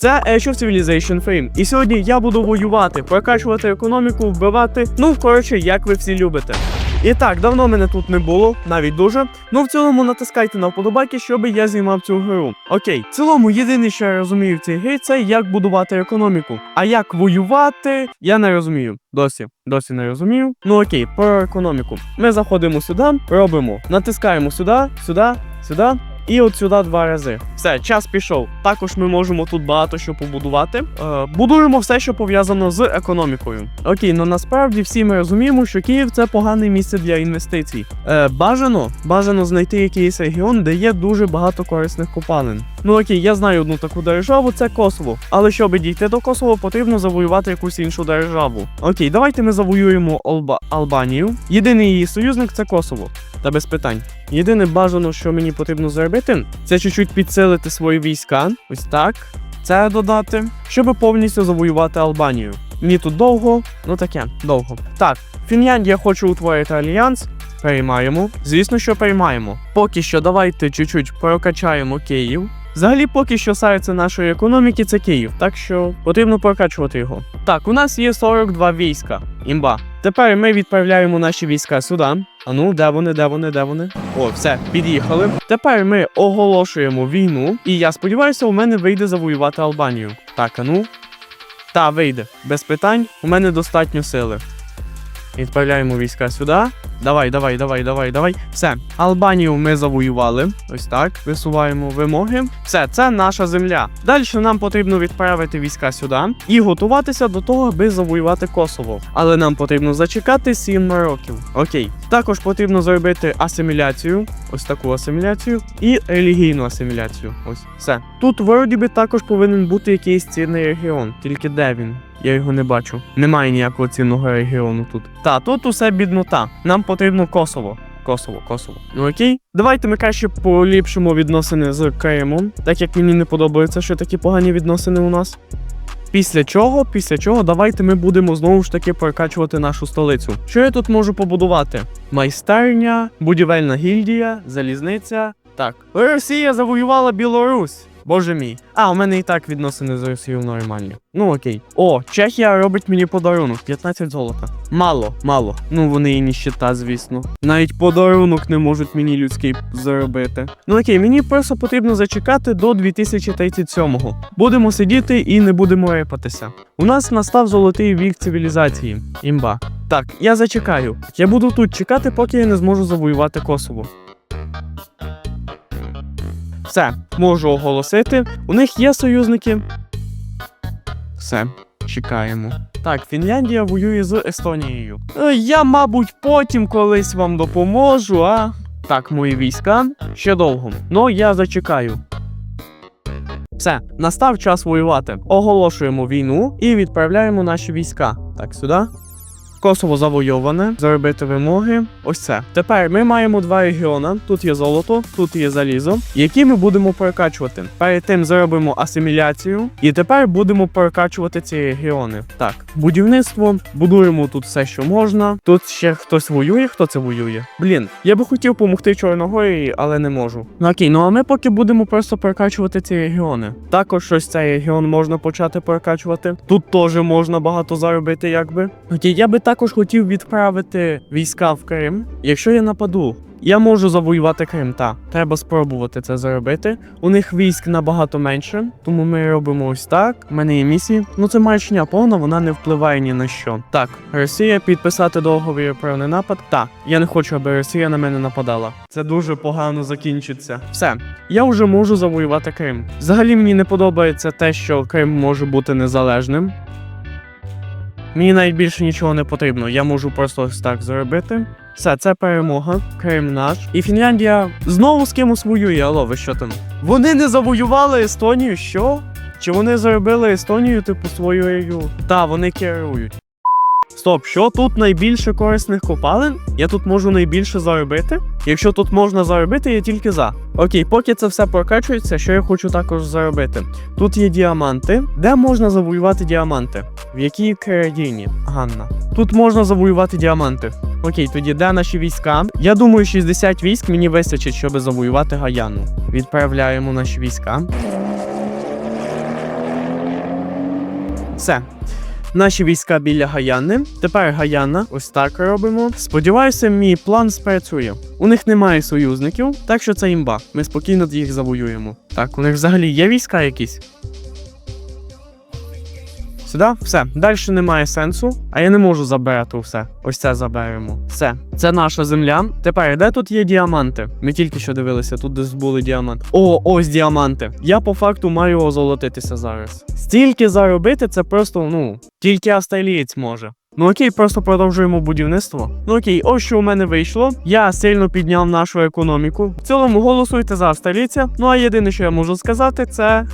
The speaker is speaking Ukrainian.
Це Age of Civilization Frame. І сьогодні я буду воювати, прокачувати економіку, вбивати. Ну, коротше, як ви всі любите. І так, давно мене тут не було, навіть дуже. Ну в цілому натискайте на вподобайки, щоб я знімав цю гру. Окей, в цілому, єдине, що я розумію в цій грі, це як будувати економіку. А як воювати, я не розумію. Досі, досі не розумію. Ну окей, про економіку. Ми заходимо сюди, робимо, натискаємо сюди, сюди, сюди. І от сюди два рази. Все, час пішов. Також ми можемо тут багато що побудувати. Е, будуємо все, що пов'язано з економікою. Окей, ну насправді всі ми розуміємо, що Київ це погане місце для інвестицій. Е, бажано, бажано знайти якийсь регіон, де є дуже багато корисних копалин. Ну окей, я знаю одну таку державу, це Косово. Але щоб дійти до Косово, потрібно завоювати якусь іншу державу. Окей, давайте ми завоюємо Алба- Албанію. Єдиний її союзник це Косово. Та без питань. Єдине бажано, що мені потрібно зробити, це чуть-чуть підсилити свої війська. Ось так. Це додати, щоб повністю завоювати Албанію. Мені тут довго, ну таке, довго. Так, Фінляндія хоче утворити альянс. Переймаємо. Звісно, що переймаємо. Поки що давайте чуть-чуть прокачаємо Київ. Взагалі, поки що серце нашої економіки це Київ, так що потрібно прокачувати його. Так, у нас є 42 війська. Імба. Тепер ми відправляємо наші війська сюди. А ну, де вони, де вони, де вони? О, все, під'їхали. Тепер ми оголошуємо війну, і я сподіваюся, у мене вийде завоювати Албанію. Так, а ну. Та, вийде. Без питань. У мене достатньо сили. Відправляємо війська сюди. Давай, давай, давай, давай, давай. Все, Албанію ми завоювали. Ось так. Висуваємо вимоги. Все, це наша земля. Далі нам потрібно відправити війська сюди і готуватися до того, аби завоювати Косово. Але нам потрібно зачекати 7 років. Окей. Також потрібно зробити асиміляцію, ось таку асиміляцію, і релігійну асиміляцію. Ось все. Тут вроді би також повинен бути якийсь цінний регіон. Тільки де він? Я його не бачу. Немає ніякого цінного регіону тут. Та тут усе біднота. Нам потрібно Косово. Косово, Косово. Ну окей. Давайте ми краще поліпшимо відносини з Кримом, так як мені не подобається, що такі погані відносини у нас. Після чого, після чого, давайте ми будемо знову ж таки прокачувати нашу столицю. Що я тут можу побудувати? Майстерня, будівельна гільдія, залізниця. Так. Росія завоювала Білорусь. Боже мій. А, у мене і так відносини з Росією нормальні. Ну окей. О, Чехія робить мені подарунок 15 золота. Мало, мало. Ну вони і ніщита, звісно. Навіть подарунок не можуть мені людський заробити. Ну окей, мені просто потрібно зачекати до 2037-го. Будемо сидіти і не будемо репатися. У нас настав золотий вік цивілізації. Імба. Так, я зачекаю. Я буду тут чекати, поки я не зможу завоювати Косово. Все, можу оголосити. У них є союзники. Все, чекаємо. Так, Фінляндія воює з Естонією. Е, Я, мабуть, потім колись вам допоможу, а. Так, мої війська ще довго. Ну, я зачекаю. Все, настав час воювати. Оголошуємо війну і відправляємо наші війська. Так, сюди. Косово завойоване, заробити вимоги. Ось це. Тепер ми маємо два регіони. Тут є золото, тут є залізо, які ми будемо прокачувати. Перед тим зробимо асиміляцію, і тепер будемо прокачувати ці регіони. Так, будівництво, будуємо тут все, що можна. Тут ще хтось воює. Хто це воює? Блін, я би хотів допомогти Чорногорії, але не можу. Ну окей, ну а ми поки будемо просто прокачувати ці регіони. Також щось цей регіон можна почати прокачувати. Тут теж можна багато заробити, якби. Окей, я би також хотів відправити війська в Крим. Якщо я нападу, я можу завоювати Крим, та треба спробувати це зробити. У них військ набагато менше, тому ми робимо ось так. У мене є місії. Ну це маячня повна, вона не впливає ні на що. Так, Росія підписати договір про ненапад. Так, я не хочу, аби Росія на мене нападала. Це дуже погано закінчиться. Все, я вже можу завоювати Крим. Взагалі мені не подобається те, що Крим може бути незалежним. Мені навіть більше нічого не потрібно. Я можу просто ось так зробити. Все, це перемога. Крим наш. І Фінляндія знову з кимось воює. Алло, ви що там? Вони не завоювали Естонію, що? Чи вони зробили Естонію, типу, своєю? Та, вони керують. Стоп, що тут найбільше корисних копалин? Я тут можу найбільше заробити? Якщо тут можна заробити, я тільки за. Окей, поки це все прокачується, що я хочу також заробити. Тут є діаманти. Де можна завоювати діаманти? В якій країні? Ганна. Тут можна завоювати діаманти. Окей, тоді де наші війська? Я думаю, 60 військ мені вистачить, щоб завоювати Гаяну. Відправляємо наші війська. Все. Наші війська біля Гаяни. Тепер Гаяна, ось так робимо. Сподіваюся, мій план спрацює. У них немає союзників, так що це імба. Ми спокійно їх завоюємо. Так, у них взагалі є війська якісь. Сюди, все. Далі немає сенсу, а я не можу забирати все. Ось це заберемо. Все. Це наша земля. Тепер де тут є діаманти? Ми тільки що дивилися, тут десь були діаманти. О, ось діаманти. Я по факту маю озолотитися зараз. Стільки заробити це просто, ну, тільки австралієць може. Ну окей, просто продовжуємо будівництво. Ну окей, ось що у мене вийшло. Я сильно підняв нашу економіку. В цілому голосуйте за австралійця. Ну а єдине, що я можу сказати, це